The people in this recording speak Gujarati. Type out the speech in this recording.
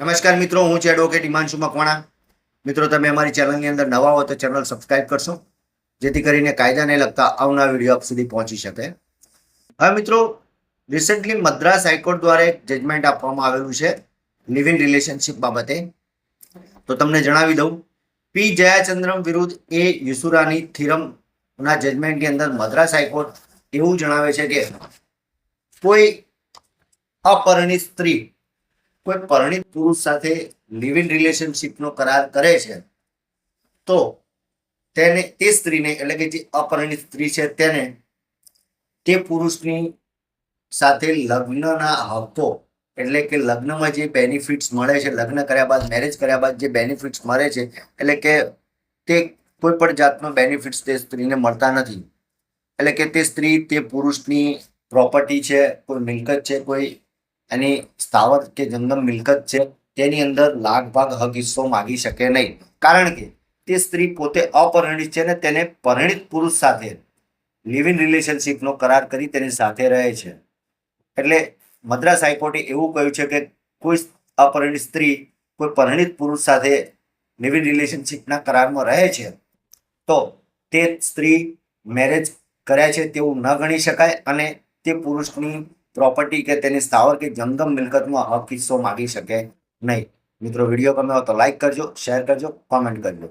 નમસ્કાર મિત્રો, હું છે એડવોકેટ હિમાંશુ મકવાણા. મિત્રો, તમે અમારી ચેનલની અંદર નવા હો તો ચેનલ સબસ્ક્રાઇબ કરશો, જેથી કરીને કાયદાને લગતા આવનાર વીડિયો આપ સુધી પહોંચી શકે. હવે મિત્રો રિસેન્ટલી મદ્રાસ હાઈકોર્ટ દ્વારા એક જજમેન્ટ આપવામાં આવેલું છે લિવ ઇન રિલેશનશિપ બાબતે. તો તમને જણાવી દઉં, પી જયાચંદ્રમ વિરુદ્ધ એ યુસુરાની થિરમના જજમેન્ટની અંદર મદ્રાસ હાઈકોર્ટ એવું જણાવે છે કે કોઈ અપરિણિત સ્ત્રી કોઈ પરિણિત પુરુષ સાથે લિવ ઇન રિલેશનશિપનો કરાર કરે છે, તો તેને તે સ્ત્રીને એટલે કે જે અપરિણિત સ્ત્રી છે તેને તે પુરુષની સાથે લગ્નના હકો એટલે કે લગ્નમાં જે બેનિફિટ્સ મળે છે, લગ્ન કર્યા બાદ મેરેજ કર્યા બાદ જે બેનિફિટ્સ મળે છે, એટલે કે તે કોઈ પણ જાતનો બેનિફિટ્સ તે સ્ત્રીને મળતા નથી. એટલે કે તે સ્ત્રી તે પુરુષની પ્રોપર્ટી છે, કોઈ મિલકત છે, કોઈ એની સ્થાવર કે જંગમ મિલકત છે, તેની અંદર લાખ ભાગ હક હિસ્સો માગી શકે નહીં. કારણ કે તે સ્ત્રી પોતે અપરિણિત છે ને તેને પરિણિત પુરુષ સાથે લિવ ઇન રિલેશનશિપનો કરાર કરી તેની સાથે રહે છે. એટલે મદ્રાસ હાઈકોર્ટે એવું કહ્યું છે કે કોઈ અપરિણિત સ્ત્રી કોઈ પરિણિત પુરુષ સાથે લિવ ઇન રિલેશનશિપના કરારમાં રહે છે, તો તે સ્ત્રી મેરેજ કર્યા છે તેવું ન ગણી શકાય અને તે પુરુષની પ્રોપર્ટી કે તેની સ્થાવર કે જંગમ મિલકતમાં હક હિસ્સો માગી શકે નહીં. મિત્રો, વીડિયો ગમ્યો તો લાઈક કરજો શેર કરજો કોમેન્ટ કરજો.